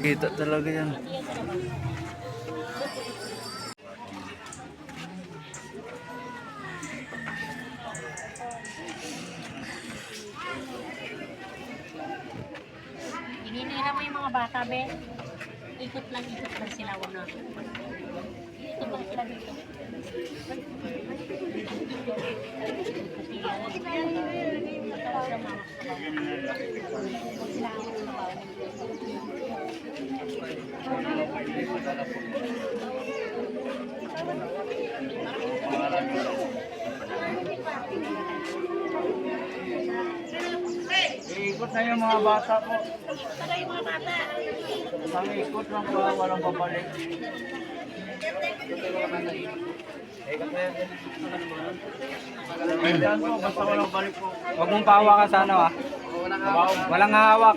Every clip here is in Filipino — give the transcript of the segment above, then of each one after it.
Kita talaga yan. Hininira mo yung mga bata, be. Ikot lang, ikot lang sila. Wag na. Ikot lang sila dito. Ikot na yung mga bata po. Ikot lang po, walang babalik. Ikot na yan. Ayan po, walang balik po. Huwag mong pahawa ka sana ah. Walang hawak.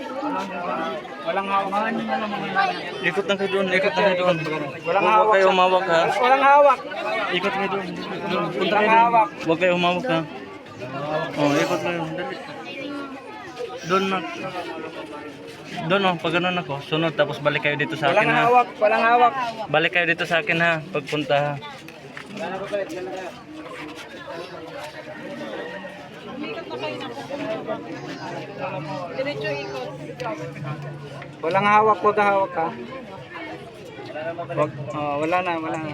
Walang hawak. Ikot na kayo doon, ikot na kayo doon. Walang Huwag hawak kayo sa- umawak ha. Walang hawak. Ikot kayo doon. Punta Walang kayo doon. hawak. Huwag kayo umawak ha. Oh, ikot yun. Dali. Doon na. Doon oh, pag ganun ako, sunod tapos balik kayo dito sa akin Walang ha. hawak. Walang hawak. Balik kayo dito sa akin ha, pagpunta ha. Walang hawak. Huwag hawak ka. Wag, oh, wala na. Wala na.